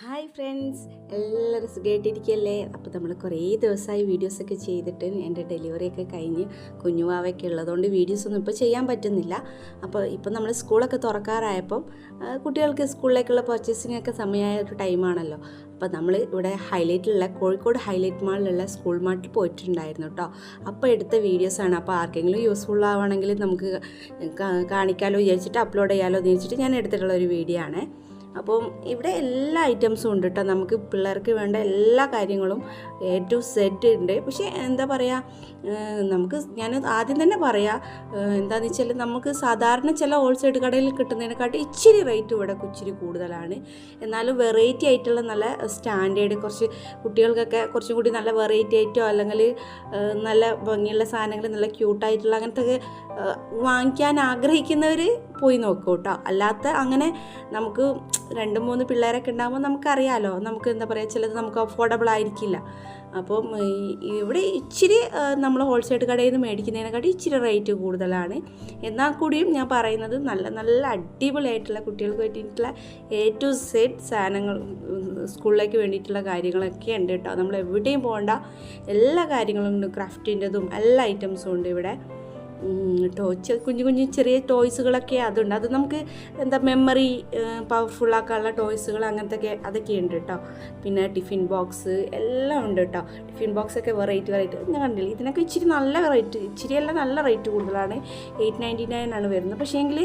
Hi friends എല്ലാവരും സുഖമായിട്ടിരിക്കല്ലേ? അപ്പോൾ നമ്മൾ കുറേ ദിവസമായി വീഡിയോസൊക്കെ ചെയ്തിട്ട് എന്റെ ഡെലിവറിയൊക്കെ കഴിഞ്ഞ് കുഞ്ഞുവാവൊക്കെ ഉള്ളതുകൊണ്ട് വീഡിയോസൊന്നും ഇപ്പോൾ ചെയ്യാൻ പറ്റുന്നില്ല. അപ്പോൾ ഇപ്പോൾ നമ്മൾ സ്കൂളൊക്കെ തുറക്കാറായപ്പം കുട്ടികൾക്ക് സ്കൂളിലേക്കുള്ള പർച്ചേസിങ്ങൊക്കെ സമയമായ ഒരു ടൈമാണല്ലോ. അപ്പോൾ നമ്മൾ ഇവിടെ ഹൈലൈറ്റിലുള്ള കോഴിക്കോട് ഹൈലൈറ്റ് മാളിലുള്ള സ്കൂൾ മാർട്ടിൽ പോയിട്ടുണ്ടായിരുന്നു കേട്ടോ. അപ്പോൾ എടുത്ത വീഡിയോസാണ്. അപ്പോൾ ആർക്കെങ്കിലും യൂസ്ഫുൾ ആവുകയാണെങ്കിൽ നമുക്ക് കാണിക്കാമല്ലോ വിചാരിച്ചിട്ട് അപ്ലോഡ് ചെയ്യാമല്ലോ എന്ന് വിചാരിച്ചിട്ട് ഞാൻ എടുത്തിട്ടുള്ള ഒരു വീഡിയോ ആണേ. അപ്പം ഇവിടെ എല്ലാ ഐറ്റംസും ഉണ്ട് കേട്ടോ നമുക്ക് പിള്ളേർക്ക് വേണ്ട എല്ലാ കാര്യങ്ങളും എ ടു സെഡ് ഉണ്ട്. പക്ഷേ എന്താ പറയുക നമുക്ക് ഞാൻ ആദ്യം തന്നെ പറയാം എന്താണെന്ന് വെച്ചാൽ നമുക്ക് സാധാരണ ചില ഹോൾസെയിൽ കടയിൽ കിട്ടുന്നതിനെക്കാട്ടും ഇച്ചിരി റേറ്റ് ഇവിടെ ഇച്ചിരി കൂടുതലാണ്. എന്നാലും വെറൈറ്റി ആയിട്ടുള്ള നല്ല സ്റ്റാൻഡേർഡ് കുറച്ച് കുട്ടികൾക്കൊക്കെ കുറച്ചും കൂടി നല്ല വെറൈറ്റി ആയിട്ടോ അല്ലെങ്കിൽ നല്ല ഭംഗിയുള്ള സാധനങ്ങൾ നല്ല ക്യൂട്ടായിട്ടുള്ള അങ്ങനത്തെ വാങ്ങിക്കാൻ ആഗ്രഹിക്കുന്നവർ പോയി നോക്കൂ കേട്ടോ അല്ലാത്ത അങ്ങനെ നമുക്ക് രണ്ട് മൂന്ന് പിള്ളേരൊക്കെ ഉണ്ടാകുമ്പോൾ നമുക്കറിയാലോ നമുക്ക് എന്താ പറയുക ചിലത് നമുക്ക് അഫോർഡബിൾ ആയിരിക്കില്ല. അപ്പം ഇവിടെ ഇച്ചിരി നമ്മൾ ഹോൾസെയിൽ കടയിൽ നിന്ന് മേടിക്കുന്നതിനെക്കാട്ടി ഇച്ചിരി റേറ്റ് കൂടുതലാണ്. എന്നാൽ കൂടിയും ഞാൻ പറയുന്നത് നല്ല നല്ല അടിപൊളിയായിട്ടുള്ള കുട്ടികൾക്ക് വേണ്ടിയിട്ടുള്ള എ ടു സെഡ് സാധനങ്ങൾ സ്കൂളിലേക്ക് വേണ്ടിയിട്ടുള്ള കാര്യങ്ങളൊക്കെ ഉണ്ട് കേട്ടോ. നമ്മൾ എവിടെയും പോകണ്ട എല്ലാ കാര്യങ്ങളും ഉണ്ട്. ക്രാഫ്റ്റിന്റെതും എല്ലാ ഐറ്റംസും ഉണ്ട് ഇവിടെ. ടോച്ച് കുഞ്ഞു കുഞ്ഞു ചെറിയ ടോയ്സുകളൊക്കെ അതുണ്ട്. അത് നമുക്ക് എന്താ മെമ്മറി പവർഫുൾ ആക്കാനുള്ള ടോയ്സുകൾ അങ്ങനത്തെ അതൊക്കെ ഉണ്ട് കേട്ടോ പിന്നെ ടിഫിൻ ബോക്സ് എല്ലാം ഉണ്ട് കേട്ടോ ടിഫിൻ ബോക്സ് ഒക്കെ വെറൈറ്റി വെറൈറ്റി. ഞാൻ കണ്ടില്ല ഇതിനൊക്കെ ഇച്ചിരി നല്ല റേറ്റ് ഇച്ചിരിയല്ല നല്ല റേറ്റ് കൂടുതലാണ്. എയ്റ്റ് നയന്റി നയൻ ആണ് വരുന്നത്. പക്ഷേ എങ്കിൽ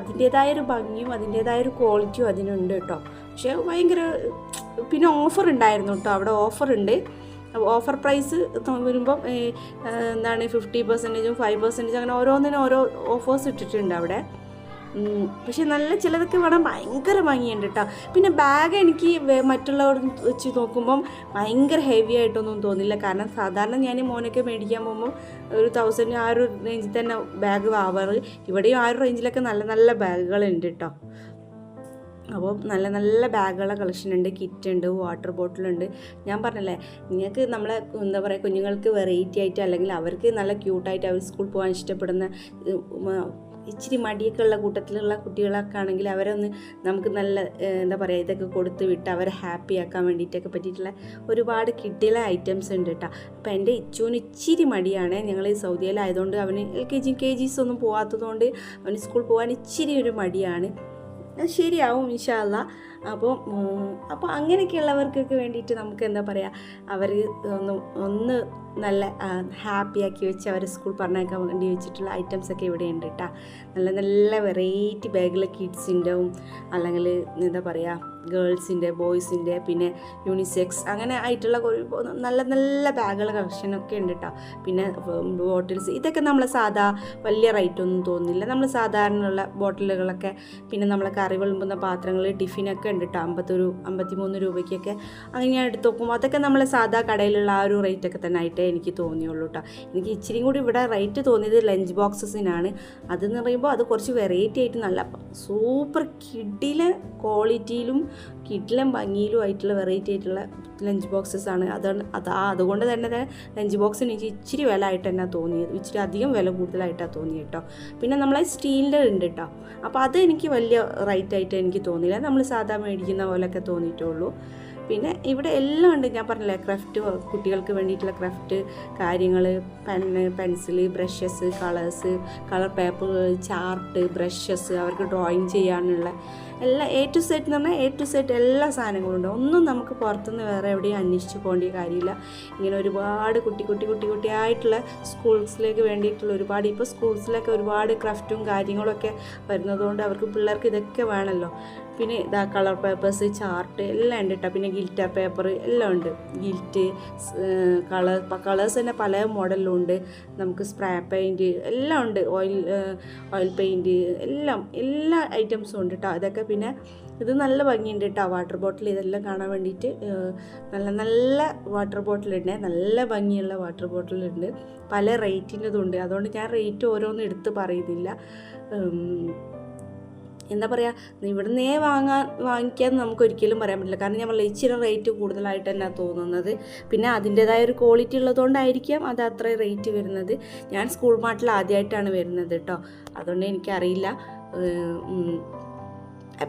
അതിന്റേതായ ഒരു ഭംഗിയും അതിന്റേതായ ഒരു ക്വാളിറ്റിയും അതിനുണ്ട് കേട്ടോ പക്ഷേ ഭയങ്കര പിന്നെ ഓഫർ ഉണ്ടായിരുന്നു കേട്ടോ അവിടെ ഓഫർ ഉണ്ട്. ഓഫർ പ്രൈസ് വരുമ്പം എന്താണ് ഫിഫ്റ്റി പെർസെന്റേജും ഫൈവ് പെർസെന്റേജും അങ്ങനെ ഓരോന്നിനും ഓരോ ഓഫേഴ്സ് ഇട്ടിട്ടുണ്ട് അവിടെ. പക്ഷേ നല്ല ചിലതൊക്കെ വേണം. ഭയങ്കര ഭംഗിയുണ്ട് കേട്ടോ പിന്നെ ബാഗ് എനിക്ക് മറ്റുള്ളവർ വെച്ച് നോക്കുമ്പം ഭയങ്കര ഹെവി ആയിട്ടൊന്നും തോന്നില്ല. കാരണം സാധാരണ ഞാൻ മോനൊക്കെ മേടിക്കാൻ പോകുമ്പോൾ ഒരു തൗസൻഡ് ആ ഒരു റേഞ്ചിൽ തന്നെ ബാഗ് ആവാറ് ഇവിടെയും ആ ഒരു റേഞ്ചിലൊക്കെ നല്ല നല്ല ബാഗുകളുണ്ട് കേട്ടോ അപ്പോൾ നല്ല നല്ല ബാഗുകളുടെ കളക്ഷൻ ഉണ്ട് കിറ്റ് ഉണ്ട്. വാട്ടർ ബോട്ടിലുണ്ട് ഞാൻ പറഞ്ഞല്ലേ നിങ്ങൾക്ക് നമ്മളെ എന്താ പറയുക കുഞ്ഞുങ്ങൾക്ക് വെറൈറ്റി ആയിട്ട് അല്ലെങ്കിൽ അവർക്ക് നല്ല ക്യൂട്ടായിട്ട് അവർ സ്കൂൾ പോകാൻ ഇഷ്ടപ്പെടുന്ന ഇച്ചിരി മടിയൊക്കെ ഉള്ള കൂട്ടത്തിലുള്ള കുട്ടികളൊക്കെ ആണെങ്കിൽ അവരൊന്ന് നമുക്ക് നല്ല എന്താ പറയുക ഇതൊക്കെ കൊടുത്ത് വിട്ട് അവരെ ഹാപ്പി ആക്കാൻ വേണ്ടിയിട്ടൊക്കെ പറ്റിയിട്ടുള്ള ഒരുപാട് കിട്ടിയുള്ള ഐറ്റംസ് ഉണ്ട് കേട്ടോ അപ്പോൾ എന്റെ ഇച്ചുവിന് ഇച്ചിരി മടിയാണ്. ഞങ്ങൾ സൗദിയിലായതുകൊണ്ട് അവന് എൽ കെ ജി കെ ജിസ് ഒന്നും പോകാത്തതുകൊണ്ട് അവന് സ്കൂൾ പോകാൻ ഇച്ചിരി ഒരു മടിയാണ്. ശരിയാവും ഇൻഷാല്ല അപ്പോൾ അപ്പോൾ അങ്ങനെയൊക്കെയുള്ളവർക്കൊക്കെ വേണ്ടിയിട്ട് നമുക്ക് എന്താ പറയുക അവർ ഒന്ന് ഒന്ന് നല്ല ഹാപ്പിയാക്കി വെച്ച് അവർ സ്കൂൾ പറഞ്ഞേക്കാൻ വേണ്ടി വെച്ചിട്ടുള്ള ഐറ്റംസ് ഒക്കെ ഇവിടെ ഉണ്ട് കേട്ടോ നല്ല നല്ല വെറൈറ്റി ബാഗിലെ കിഡ്സിന്റെവും അല്ലെങ്കിൽ എന്താ പറയുക ഗേൾസിന്റെ ബോയ്സിന്റെ പിന്നെ യൂണിസെക്സ് അങ്ങനെ ആയിട്ടുള്ള നല്ല നല്ല ബാഗുകളുടെ കളക്ഷനൊക്കെ ഉണ്ട് കേട്ടോ പിന്നെ ബോട്ടിൽസ്. ഇതൊക്കെ നമ്മൾ സാധാ വലിയ റേറ്റ് ഒന്നും തോന്നുന്നില്ല. നമ്മൾ സാധാരണയുള്ള ബോട്ടിലുകളൊക്കെ പിന്നെ നമ്മൾ കറി വിളമ്പുന്ന പാത്രങ്ങൾ ടിഫിനൊക്കെ ഉണ്ട് കേട്ടോ അമ്പത്തൊരു അമ്പത്തിമൂന്ന് രൂപയ്ക്കൊക്കെ. അങ്ങനെ ഞാൻ എടുത്ത് നോക്കുമ്പോൾ അതൊക്കെ നമ്മൾ സാധാ കടയിലുള്ള ആ ഒരു റേറ്റ് ഒക്കെ തന്നെ ആയിട്ടേ എനിക്ക് തോന്നിയുള്ളൂ കേട്ടോ എനിക്ക് ഇച്ചിരി കൂടി ഇവിടെ റേറ്റ് തോന്നിയത് ലഞ്ച് ബോക്സസിനാണ്. അതെന്ന് പറയുമ്പോൾ അത് കുറച്ച് വെറൈറ്റി ആയിട്ട് നല്ല സൂപ്പർ കിഡിലെ ക്വാളിറ്റിയിലും കിഡിലും ഭംഗിയിലും ആയിട്ടുള്ള വെറൈറ്റി ആയിട്ടുള്ള ലഞ്ച് ബോക്സസ് ആണ്. അതാണ് അതാ അതുകൊണ്ട് തന്നെ ലഞ്ച് ബോക്സിന് എനിക്ക് ഇച്ചിരി വില ആയിട്ട് തന്നെ തോന്നിയത്. ഇച്ചിരി അധികം വില കൂടുതലായിട്ടാണ് തോന്നിയത് കേട്ടോ പിന്നെ നമ്മളെ സ്റ്റീലിന്റെ ഉണ്ട് കേട്ടോ അപ്പോൾ അത് എനിക്ക് വലിയ റൈറ്റ് ആയിട്ട് എനിക്ക് തോന്നിയില്ല. നമ്മൾ സാധാരണ മേടിക്കുന്ന പോലെയൊക്കെ തോന്നിയിട്ടുള്ളൂ പിന്നെ ഇവിടെ എല്ലാം ഉണ്ട്. ഞാൻ പറഞ്ഞില്ലേ ക്രാഫ്റ്റ് കുട്ടികൾക്ക് വേണ്ടിയിട്ടുള്ള ക്രാഫ്റ്റ് കാര്യങ്ങൾ pen pencil brushes colours colour പേപ്പറുകൾ ചാർട്ട് ബ്രഷസ് അവർക്ക് ഡ്രോയിങ് ചെയ്യാനുള്ള എല്ലാ എ ടു സെറ്റ് എന്ന് പറഞ്ഞാൽ എ ടു സെറ്റ് എല്ലാ സാധനങ്ങളും ഉണ്ട്. ഒന്നും നമുക്ക് പുറത്തുനിന്ന് വേറെ എവിടെയും അന്വേഷിച്ച് പോകേണ്ട കാര്യമില്ല. ഇങ്ങനെ ഒരുപാട് കുട്ടി കുട്ടി കുട്ടി കുട്ടിയായിട്ടുള്ള സ്കൂൾസിലേക്ക് വേണ്ടിയിട്ടുള്ള ഒരുപാട് ഇപ്പോൾ സ്കൂൾസിലൊക്കെ ഒരുപാട് ക്രാഫ്റ്റും കാര്യങ്ങളൊക്കെ വരുന്നതുകൊണ്ട് അവർക്ക് പിള്ളേർക്ക് ഇതൊക്കെ വേണമല്ലോ പിന്നെ ഇതാ കളർ പേപ്പേഴ്സ് ചാർട്ട് എല്ലാം ഉണ്ട് കേട്ടോ പിന്നെ ഗിൽറ്റർ പേപ്പർ എല്ലാം ഉണ്ട്. ഗിൽറ്റ് കളർ കളേഴ്സ് തന്നെ പല മോഡലിലും ഉണ്ട്. നമുക്ക് സ്പ്രേ പെയിന്റ് എല്ലാം ഉണ്ട്. ഓയിൽ ഓയിൽ പെയിന്റ് എല്ലാം എല്ലാ ഐറ്റംസും ഉണ്ട് കേട്ടോ അതൊക്കെ പിന്നെ ഇത് നല്ല ഭംഗിയുണ്ട് കേട്ടോ വാട്ടർ ബോട്ടിൽ ഇതെല്ലാം കാണാൻ വേണ്ടിയിട്ട് നല്ല നല്ല വാട്ടർ ബോട്ടിലുണ്ട് നല്ല ഭംഗിയുള്ള വാട്ടർ ബോട്ടിലുണ്ട് പല റേറ്റിന്റെതുണ്ട് അതുകൊണ്ട് ഞാൻ റേറ്റ് ഓരോന്നും എടുത്ത് പറയുന്നില്ല. എന്താ പറയുക ഇവിടുന്നേ വാങ്ങാൻ വാങ്ങിക്കാൻ നമുക്ക് ഒരിക്കലും പറയാൻ പറ്റില്ല. കാരണം ഞാൻ പറഞ്ഞില്ല ഇച്ചിരി റേറ്റ് കൂടുതലായിട്ട് തന്നെ തോന്നുന്നത്. പിന്നെ അതിന്റെതായ ഒരു ക്വാളിറ്റി ഉള്ളതുകൊണ്ടായിരിക്കാം അത് അത്ര റേറ്റ് വരുന്നത്. ഞാൻ സ്കൂൾ മാർട്ടിൽ ആദ്യമായിട്ടാണ് വരുന്നത് കേട്ടോ. അതുകൊണ്ട് എനിക്കറിയില്ല.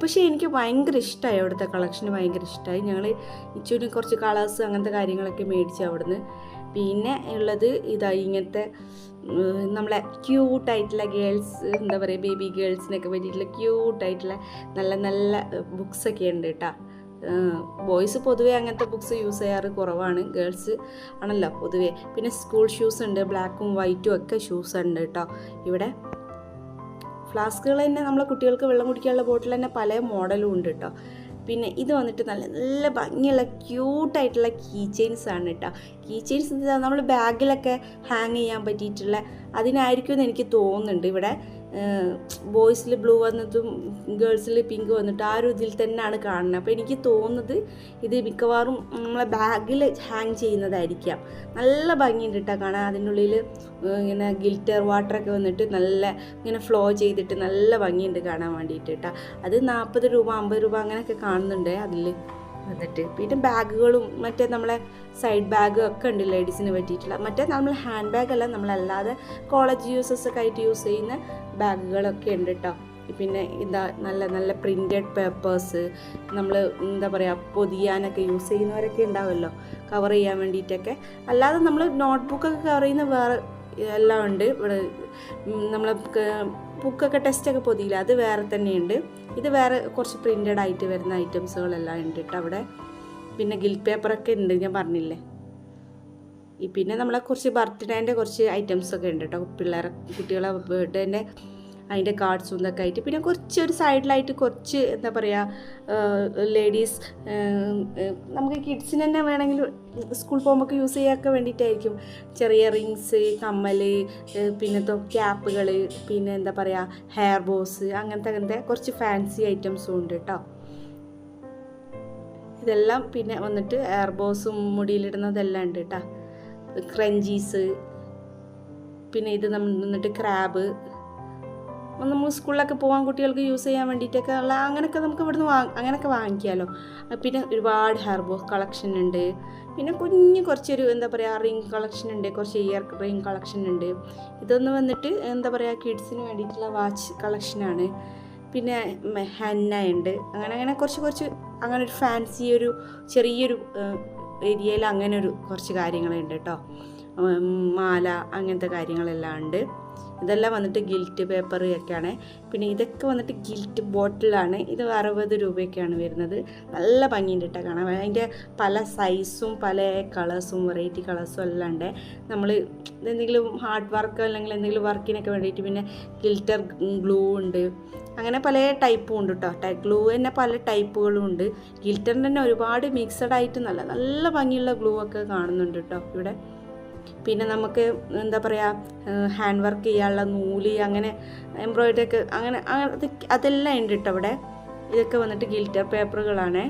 പക്ഷേ എനിക്ക് ഭയങ്കര ഇഷ്ടമായി അവിടുത്തെ കളക്ഷൻ ഭയങ്കര ഇഷ്ടമായി ഞങ്ങൾ ഇച്ചുവിന് കുറച്ച് കളേഴ്സ് അങ്ങനത്തെ കാര്യങ്ങളൊക്കെ മേടിച്ചു അവിടുന്ന്. പിന്നെ ഉള്ളത് ഇതാ ഇങ്ങനത്തെ നമ്മളെ ക്യൂട്ടായിട്ടുള്ള ഗേൾസ് എന്താ പറയുക ബേബി ഗേൾസിനൊക്കെ പറ്റിയിട്ടുള്ള ക്യൂട്ടായിട്ടുള്ള നല്ല നല്ല ബുക്സൊക്കെ ഉണ്ട് കേട്ടോ ബോയ്സ് പൊതുവേ അങ്ങനത്തെ ബുക്സ് യൂസ് ചെയ്യാറ് കുറവാണ്. ഗേൾസ് ആണല്ലോ പൊതുവേ. പിന്നെ സ്കൂൾ ഷൂസ് ഉണ്ട് ബ്ലാക്കും വൈറ്റും ഒക്കെ ഷൂസ് ഉണ്ട് കേട്ടോ ഇവിടെ ഫ്ലാസ്കുകൾ തന്നെ നമ്മളെ കുട്ടികൾക്ക് വെള്ളം കുടിക്കാനുള്ള ബോട്ടിൽ തന്നെ പല മോഡലും ഉണ്ട് കേട്ടോ പിന്നെ ഇത് വന്നിട്ട് നല്ല നല്ല ഭംഗിയുള്ള ക്യൂട്ടായിട്ടുള്ള കീ ചെയിൻസ് ആണ് കേട്ടോ കീ ചെയിൻസ് നമ്മൾ ബാഗിലൊക്കെ ഹാങ് ചെയ്യാൻ പറ്റിയിട്ടുള്ള അതിനായിരിക്കും എന്ന് എനിക്ക് തോന്നുന്നുണ്ട് ഇവിടെ. ബോയ്സിൽ ബ്ലൂ വന്നിട്ടും ഗേൾസിൽ പിങ്ക് വന്നിട്ട് ആ ഒരു ഇതിൽ തന്നെയാണ് കാണുന്നത്. അപ്പോൾ എനിക്ക് തോന്നുന്നത് ഇത് മിക്കവാറും നമ്മളെ ബാഗിൽ ഹാങ് ചെയ്യുന്നതായിരിക്കാം. നല്ല ഭംഗിയുണ്ട് കേട്ടോ കാണാൻ. അതിനുള്ളിൽ ഇങ്ങനെ ഗിൽറ്റർ വാട്ടറൊക്കെ വന്നിട്ട് നല്ല ഇങ്ങനെ ഫ്ലോ ചെയ്തിട്ട് നല്ല ഭംഗിയുണ്ട് കാണാൻ വേണ്ടിയിട്ട് കേട്ടോ അത് നാൽപ്പത് രൂപ അമ്പത് രൂപ അങ്ങനെയൊക്കെ കാണുന്നുണ്ട് അതിൽ. വന്നിട്ട്. പിന്നെ ബാഗുകളും മറ്റേ നമ്മളെ സൈഡ് ബാഗ് ഒക്കെ ഉണ്ട് ലേഡീസിന് പറ്റിയിട്ടുള്ള. മറ്റേ നമ്മൾ ഹാൻഡ് ബാഗ് അല്ല നമ്മളല്ലാതെ കോളേജ് യൂസസ് ഒക്കെ ആയിട്ട് യൂസ് ചെയ്യുന്ന ബാഗുകളൊക്കെ ഉണ്ട് കേട്ടോ പിന്നെ ഇതാ നല്ല നല്ല പ്രിന്റഡ് പേപ്പേഴ്സ് നമ്മൾ എന്താ പറയുക പൊതിയാനൊക്കെ യൂസ് ചെയ്യുന്നവരൊക്കെ ഉണ്ടാവുമല്ലോ കവർ ചെയ്യാൻ വേണ്ടിയിട്ടൊക്കെ. അല്ലാതെ നമ്മൾ നോട്ട്ബുക്കൊക്കെ കവർ ചെയ്യുന്ന വേറെ എല്ലാം ഉണ്ട്. ഇവിടെ നമ്മൾ ബുക്കൊക്കെ ടെസ്റ്റൊക്കെ പൊതിയില്ല. അത് വേറെ തന്നെയുണ്ട്. ഇത് വേറെ കുറച്ച് പ്രിന്റഡ് ആയിട്ട് വരുന്ന ഐറ്റംസുകളെല്ലാം ഉണ്ട് കേട്ടോ അവിടെ. പിന്നെ ഗിൽ പേപ്പറൊക്കെ ഉണ്ട് ഞാൻ പറഞ്ഞില്ലേ? പിന്നെ നമ്മളെ കുറച്ച് ബർത്ത്ഡേന്റെ കുറച്ച് ഐറ്റംസൊക്കെ ഉണ്ട് കേട്ടോ പിള്ളേരെ കുട്ടികളെ ബർത്ത്ഡേന്റെ അതിന്റെ കാർഡ്സും ഇതൊക്കെ ആയിട്ട്. പിന്നെ കുറച്ച് ഒരു സൈഡിലായിട്ട് കുറച്ച് എന്താ പറയുക ലേഡീസ് നമുക്ക് കിഡ്സിന് തന്നെ വേണമെങ്കിൽ സ്കൂൾ പോകുമ്പോൾ യൂസ് ചെയ്യാനൊക്കെ വേണ്ടിയിട്ടായിരിക്കും. ചെറിയ റിങ്സ് കമ്മൽ പിന്നെ ക്യാപ്പുകൾ പിന്നെ എന്താ പറയുക ഹെയർ ബോസ് അങ്ങനത്തെ അങ്ങനത്തെ കുറച്ച് ഫാൻസി ഐറ്റംസും ഉണ്ട് കേട്ടോ ഇതെല്ലാം പിന്നെ വന്നിട്ട് ഹെയർ ബോസും മുടിയിലിടുന്നതെല്ലാം ഉണ്ട് കേട്ടോ ക്രഞ്ചീസ് പിന്നെ ഇത് നമ്മൾ വന്നിട്ട് ക്രാബ് നമ്മൾ സ്കൂളിലൊക്കെ പോകാൻ കുട്ടികൾക്ക് യൂസ് ചെയ്യാൻ വേണ്ടിയിട്ടൊക്കെ ഉള്ള അങ്ങനെയൊക്കെ നമുക്ക് ഇവിടുന്ന് വാ അങ്ങനെയൊക്കെ വാങ്ങിക്കാമല്ലോ പിന്നെ ഒരുപാട് ഹെയർ ബോ കളക്ഷൻ ഉണ്ട്. പിന്നെ കുഞ്ഞ് കുറച്ചൊരു എന്താ പറയുക റിങ് കളക്ഷൻ ഉണ്ട് കുറച്ച് ഇയർ റിങ് കളക്ഷൻ ഉണ്ട്. ഇതൊന്ന് വന്നിട്ട് എന്താ പറയുക കിഡ്സിന് വേണ്ടിയിട്ടുള്ള വാച്ച് കളക്ഷനാണ് പിന്നെ ഹെന്ന ഉണ്ട്. അങ്ങനെ അങ്ങനെ കുറച്ച് കുറച്ച് അങ്ങനെ ഒരു ഫാൻസി ഒരു ചെറിയൊരു ഏരിയയിൽ അങ്ങനെ ഒരു കുറച്ച് കാര്യങ്ങളുണ്ട് കേട്ടോ. മാല അങ്ങനത്തെ കാര്യങ്ങളെല്ലാം ഉണ്ട്. ഇതെല്ലാം വന്നിട്ട് ഗിൽറ്റ് പേപ്പർ ഒക്കെയാണ്. പിന്നെ ഇതൊക്കെ വന്നിട്ട് ഗിൽറ്റ് ബോട്ടിലാണ് ഇത് അറുപത് രൂപയൊക്കെയാണ് വരുന്നത്. നല്ല ഭംഗിയുണ്ട് കേട്ടോ കാണാൻ. അതിന്റെ പല സൈസും പല കളേഴ്സും വെറൈറ്റി കളേഴ്സും എല്ലാം ഉണ്ട്. നമ്മൾ എന്തെങ്കിലും ഹാർഡ് വർക്ക് അല്ലെങ്കിൽ എന്തെങ്കിലും വർക്കിനൊക്കെ വേണ്ടിയിട്ട് പിന്നെ ഗിൽറ്റർ ഗ്ലൂ ഉണ്ട്. അങ്ങനെ പല ടൈപ്പും ഉണ്ട് കേട്ടോ ഗ്ലൂ തന്നെ പല ടൈപ്പുകളും ഉണ്ട്. ഗിൽറ്ററിന്റെ തന്നെ ഒരുപാട് മിക്സഡ് ആയിട്ട് നല്ല നല്ല ഭംഗിയുള്ള ഗ്ലൂ ഒക്കെ കാണുന്നുണ്ട് കേട്ടോ ഇവിടെ. പിന്നെ നമുക്ക് എന്താ പറയുക ഹാൻഡ് വർക്ക് ചെയ്യാനുള്ള നൂൽ അങ്ങനെ എംബ്രോയിഡറി ഒക്കെ അങ്ങനെ അതെല്ലാം ഉണ്ട് കേട്ടോ അവിടെ. ഇതൊക്കെ വന്നിട്ട് ഗിൽറ്റർ പേപ്പറുകളാണ്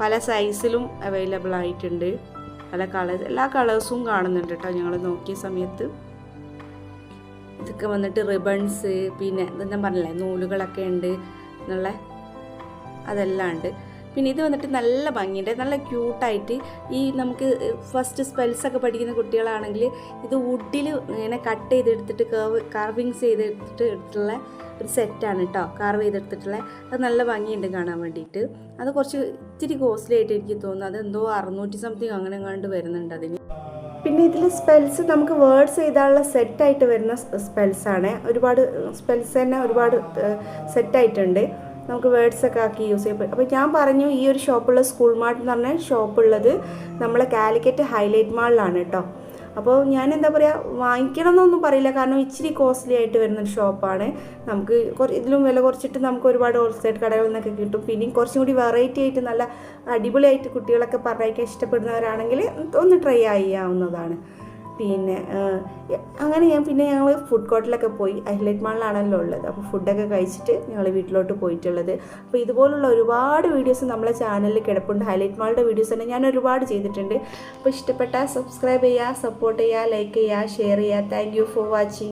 പല സൈസിലും അവൈലബിൾ ആയിട്ടുണ്ട്. പല കളേഴ്സ് എല്ലാ കളേഴ്സും കാണുന്നുണ്ട് കേട്ടോ ഞങ്ങൾ നോക്കിയ സമയത്ത്. ഇതൊക്കെ വന്നിട്ട് റിബൺസ് പിന്നെ ഇതെന്താ പറഞ്ഞില്ലേ നൂലുകളൊക്കെ ഉണ്ട് എന്നുള്ള അതെല്ലാം ഉണ്ട്. പിന്നെ ഇത് വന്നിട്ട് നല്ല ഭംഗിയുണ്ട്. നല്ല ക്യൂട്ടായിട്ട് ഈ നമുക്ക് ഫസ്റ്റ് സ്പെൽസ് ഒക്കെ പഠിക്കുന്ന കുട്ടികളാണെങ്കിൽ ഇത് വുഡിൽ ഇങ്ങനെ കട്ട് ചെയ്തെടുത്തിട്ട് കർവ് കാർവിങ്സ് ചെയ്തെടുത്തിട്ട് എടുത്തിട്ടുള്ള ഒരു സെറ്റാണ് കേട്ടോ കാർവ് ചെയ്തെടുത്തിട്ടുള്ള. അത് നല്ല ഭംഗിയുണ്ട് കാണാൻ വേണ്ടിയിട്ട്. അത് കുറച്ച് ഇത്തിരി കോസ്റ്റ്ലി ആയിട്ട് എനിക്ക് തോന്നുന്നു. അത് എന്തോ അറുന്നൂറ്റി സംതിങ് അങ്ങനെ കണ്ട് വരുന്നുണ്ട് അതിന്. പിന്നെ ഇതിൽ സ്പെൽസ് നമുക്ക് വേർഡ്സ് എഴുതാനുള്ള സെറ്റായിട്ട് വരുന്ന സ്പെൽസാണ് ഒരുപാട് സ്പെൽസ് തന്നെ ഒരുപാട് സെറ്റായിട്ടുണ്ട് നമുക്ക് വേർഡ്സ് ഒക്കെ ആക്കി യൂസ് പറ്റും. അപ്പോൾ ഞാൻ പറഞ്ഞു ഈ ഒരു ഷോപ്പുള്ള സ്കൂൾ മാർട്ട് എന്ന് പറഞ്ഞ ഷോപ്പുള്ളത് നമ്മളെ കാലിക്കറ്റ് ഹൈലൈറ്റ് മാളിലാണ് കേട്ടോ അപ്പോൾ ഞാൻ എന്താ പറയുക വാങ്ങിക്കണം എന്നൊന്നും പറയില്ല. കാരണം ഇച്ചിരി കോസ്റ്റ്ലി ആയിട്ട് വരുന്ന ഒരു ഷോപ്പാണ് നമുക്ക് ഇതിലും വില കുറച്ചിട്ട് നമുക്ക് ഒരുപാട് ഹോൾസെയിൽ കടകളിൽ നിന്നൊക്കെ കിട്ടും. പിന്നെയും കുറച്ചും കൂടി വെറൈറ്റി ആയിട്ട് നല്ല അടിപൊളിയായിട്ട് കുട്ടികളൊക്കെ പറഞ്ഞയക്കാൻ ഇഷ്ടപ്പെടുന്നവരാണെങ്കിൽ ഒന്ന് ട്രൈ ചെയ്യാവുന്നതാണ്. പിന്നെ അങ്ങനെ ഞാൻ പിന്നെ ഞങ്ങൾ ഫുഡ് കോർട്ടിലൊക്കെ പോയി. ഹൈലൈറ്റ് മാളിലാണല്ലോ ഉള്ളത്. അപ്പോൾ ഫുഡൊക്കെ കഴിച്ചിട്ട് ഞങ്ങൾ വീട്ടിലോട്ട് പോയിട്ടുള്ളത്. അപ്പോൾ ഇതുപോലുള്ള ഒരുപാട് വീഡിയോസ് നമ്മളെ ചാനലിൽ കിടപ്പുണ്ട്. ഹൈലൈറ്റ് മാളിന്റെ വീഡിയോസ് തന്നെ ഞാൻ ഒരുപാട് ചെയ്തിട്ടുണ്ട്. അപ്പോൾ ഇഷ്ടപ്പെട്ടാൽ സബ്സ്ക്രൈബ് ചെയ്യുക സപ്പോർട്ട് ചെയ്യുക ലൈക്ക് ചെയ്യുക ഷെയർ ചെയ്യുക. Thank for watching